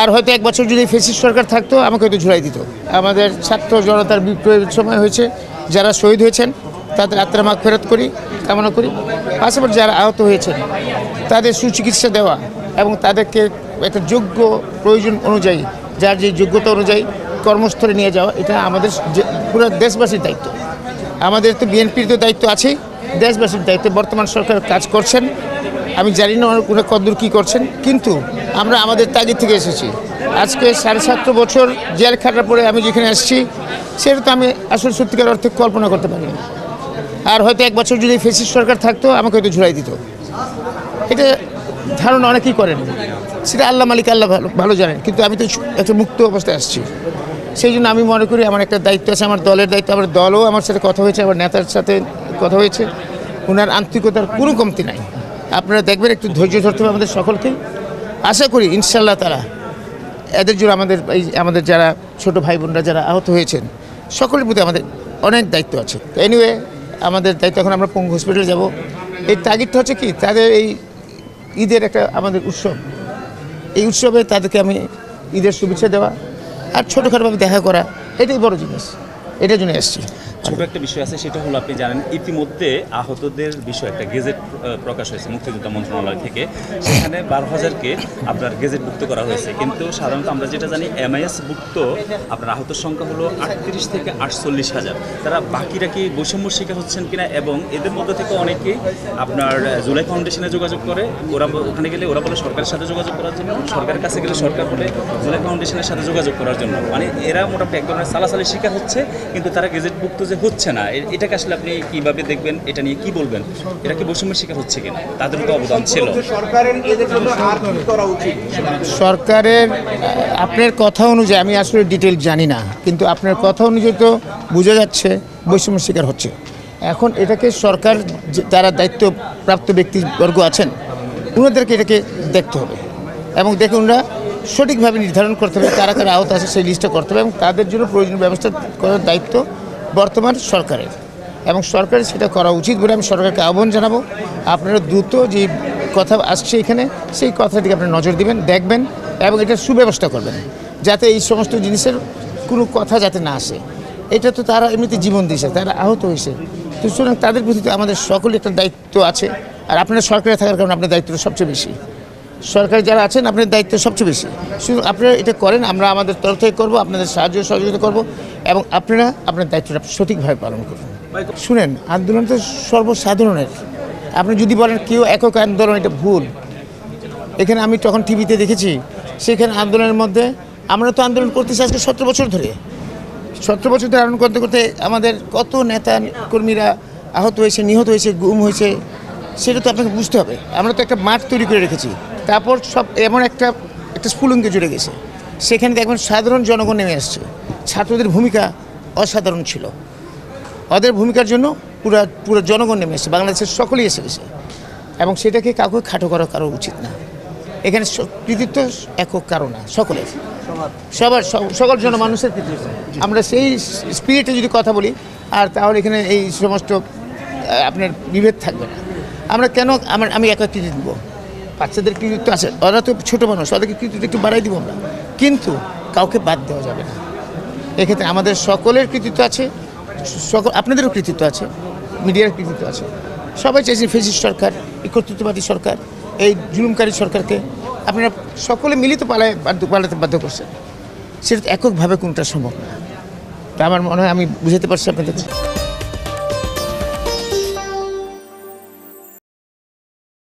আর হয়তো এক বছর যদি ফেসিস সরকার থাকতো, আমাকে হয়তো ঝুলাই দিত। আমাদের ছাত্র জনতার বিপ্লবের সময় হয়েছে, যারা শহীদ হয়েছেন, তাদের আত্মার ফেরত করি, কামনা করি। পাশাপাশি যারা আহত হয়েছেন, তাদের সুচিকিৎসা দেওয়া এবং তাদেরকে একটা যোগ্য প্রয়োজন অনুযায়ী, যার যে যোগ্যতা অনুযায়ী কর্মস্থলে নিয়ে যাওয়া, এটা আমাদের পুরো দেশবাসীর দায়িত্ব। আমাদের তো বিএনপির তো দায়িত্ব আছেই, দেশবাসীর দায়িত্বে বর্তমান সরকার কাজ করছেন। আমি জানি না ওরা কদ্দূর কী করছেন, কিন্তু আমরা আমাদের তাগিদ থেকে এসেছি। আজকে সাড়ে সাতশো বছর জেল খাটার পরে আমি যেখানে আসছি, সেটা তো আমি আসলে সত্যিকার অর্থে কল্পনা করতে পারি। আর হয়তো এক বছর যদি ফেসিস সরকার থাকতো, আমাকে হয়তো ঝুলাই দিত। এটা ধারণা অনেকেই করেন। সেটা আল্লাহ মালিক আল্লাহ ভালো ভালো জানেন। কিন্তু আমি তো একটা মুক্ত অবস্থায় আসছি। সেই জন্য আমি মনে করি আমার একটা দায়িত্ব আছে, আমার দলের দায়িত্ব, আমার দলও আমার সাথে কথা হয়েছে, আমার নেতার সাথে কথা হয়েছে। ওনার আন্তরিকতার কোনো কমতি নাই। আপনারা দেখবেন, একটু ধৈর্য ধরতে হবে আমাদের সকলকে। আশা করি ইনশাল্লাহ তারা এদের জন্য আমাদের এই, আমাদের যারা ছোট ভাই বোনরা যারা আহত হয়েছেন, সকলের প্রতি আমাদের অনেক দায়িত্ব আছে। এনিওয়ে আমাদের দায়িত্ব এখন আমরা পঙ্গু হসপিটালে যাব। এই তাগিদটা হচ্ছে কি, তাদের এই ঈদের একটা আমাদের উৎসব। এই উৎসবে তাদেরকে আমি ঈদের শুভেচ্ছা দেওয়া আর ছোটোখাটোভাবে দেখা করা, এটাই বড় জিনিস। এটার জন্য এসেছি। ছোট একটা বিষয় আছে, সেটা হলো আপনি জানেন, ইতিমধ্যে আহতদের বিষয়ে একটা গেজেট প্রকাশ হয়েছে মুক্তিযোদ্ধা মন্ত্রণালয় থেকে। সেখানে বারো হাজারকে আপনার গেজেটভুক্ত করা হয়েছে। কিন্তু সাধারণত আমরা যেটা জানি এমআইএস ভুক্ত আপনার আহতের সংখ্যা হলো আটত্রিশ থেকে আটচল্লিশ হাজার। তারা বাকিরা কি বৈষম্য শিকার হচ্ছেন কিনা এবং এদের মধ্যে থেকে অনেকে আপনার জুলাই ফাউন্ডেশনে যোগাযোগ করে। ওরা ওখানে গেলে ওরা বলে সরকারের সাথে যোগাযোগ করার জন্য, সরকারের কাছে গেলে সরকার বলে জুলাই ফাউন্ডেশনের সাথে যোগাযোগ করার জন্য। মানে এরা মোটামুটি এক ধরনের সালাসালির শিকার হচ্ছে। কিন্তু তারা গেজেটভুক্ত যে হচ্ছে না এটাকে আসলে আপনি কীভাবে দেখবেন এটা নিয়ে কি বলবেন? এরা কি বৈষম্যের শিকার হচ্ছে কিনা? তাদের তো অবদান ছিল। সরকারের এদের জন্য আর কি করা উচিত? সরকারের আপনার কথা অনুযায়ী আমি আসলে ডিটেল জানি না কিন্তু আপনার কথা অনুযায়ী তো বোঝা যাচ্ছে বৈষম্য শিকার হচ্ছে। এখন এটাকে সরকার যারা দায়িত্বপ্রাপ্ত ব্যক্তিবর্গ আছেন ওনাদেরকে এটাকে দেখতে হবে। এবং দেখে ওনারা সঠিকভাবে নির্ধারণ করতে হবে, কারা কারা আহত আছে সেই লিস্টটা করতে হবে এবং তাদের জন্য প্রয়োজনীয় ব্যবস্থা করার দায়িত্ব বর্তমান সরকারের। এবং সরকারের সেটা করা উচিত বলে আমি সরকারকে আহ্বান জানাব। আপনারা দ্রুত যে কথা আসছে এখানে, সেই কথাটিকে আপনি নজর দিবেন, দেখবেন এবং এটা সুব্যবস্থা করবেন যাতে এই সমস্ত জিনিসের কোনো কথা যাতে না আসে। এটা তো তারা এমনিতে জীবন দিয়েছে, তারা আহত হয়েছে। তো সুতরাং তাদের প্রতি আমাদের সকলের একটা দায়িত্ব আছে। আর আপনারা সরকারে থাকার কারণে আপনার দায়িত্ব সবচেয়ে বেশি। সরকার যারা আছেন আপনার দায়িত্ব সবচেয়ে বেশি। শুধু আপনারা এটা করেন, আমরা আমাদের তরফ থেকে করব, আপনাদের সাহায্য সহযোগিতা করব, এবং আপনারা আপনার দায়িত্বটা সঠিকভাবে পালন করুন। শুনেন, আন্দোলন তো সর্বসাধারণের। আপনি যদি বলেন কেউ একক আন্দোলন, এটা ভুল। এখানে আমি তখন টিভিতে দেখেছি, সেখানে আন্দোলনের মধ্যে আমরা তো আন্দোলন করতেছি আজকে সতেরো বছর ধরে। সতেরো বছর ধরে আন্দোলন করতে করতে আমাদের কত নেতা কর্মীরা আহত হয়েছে, নিহত হয়েছে, গুম হয়েছে, সেটা তো আপনাকে বুঝতে হবে। আমরা তো একটা মাঠ তৈরি করে রেখেছি। তারপর সব এমন একটা একটা স্ফুলঙ্গে জুড়ে গেছে। সেখানে দেখবেন সাধারণ জনগণ নেমে আসছে। ছাত্রদের ভূমিকা অসাধারণ ছিল। ওদের ভূমিকার জন্য পুরো পুরো জনগণ নেমে এসেছে। বাংলাদেশের সকলেই এসে গেছে। এবং সেটাকে কাউকে খাটো করা কারও উচিত না। এখানে কৃতিত্ব একক কারও না, সকলের। সবার সকল জন মানুষের কৃতিত্ব। আমরা সেই স্পিরিটে যদি কথা বলি, আর তাহলে এখানে এই সমস্ত আপনার বিভেদ থাকবে না। আমরা কেন, আমার, আমি একা কৃতিত্ব দেবো বাচ্চাদের কৃতিত্ব আছে। ওরা তো ছোটো মানুষ, ওদেরকে কৃতিত্ব একটু বাড়াই দিব আমরা। কিন্তু কাউকে বাদ দেওয়া যাবে না। এক্ষেত্রে আমাদের সকলের কৃতিত্ব আছে, সকল, আপনাদেরও কৃতিত্ব আছে, মিডিয়ার কৃতিত্ব আছে। সবাই চাইছে ফেসিস সরকার, এই কর্তৃত্ববাদী সরকার, এই জুলুমকারী সরকারকে। আপনারা সকলে মিলিত পালায় পালাতে বাধ্য করছেন। সেটা এককভাবে কোনটা সম্ভব না। আমার মনে হয় আমি বুঝাতে পারছি আপনাদের।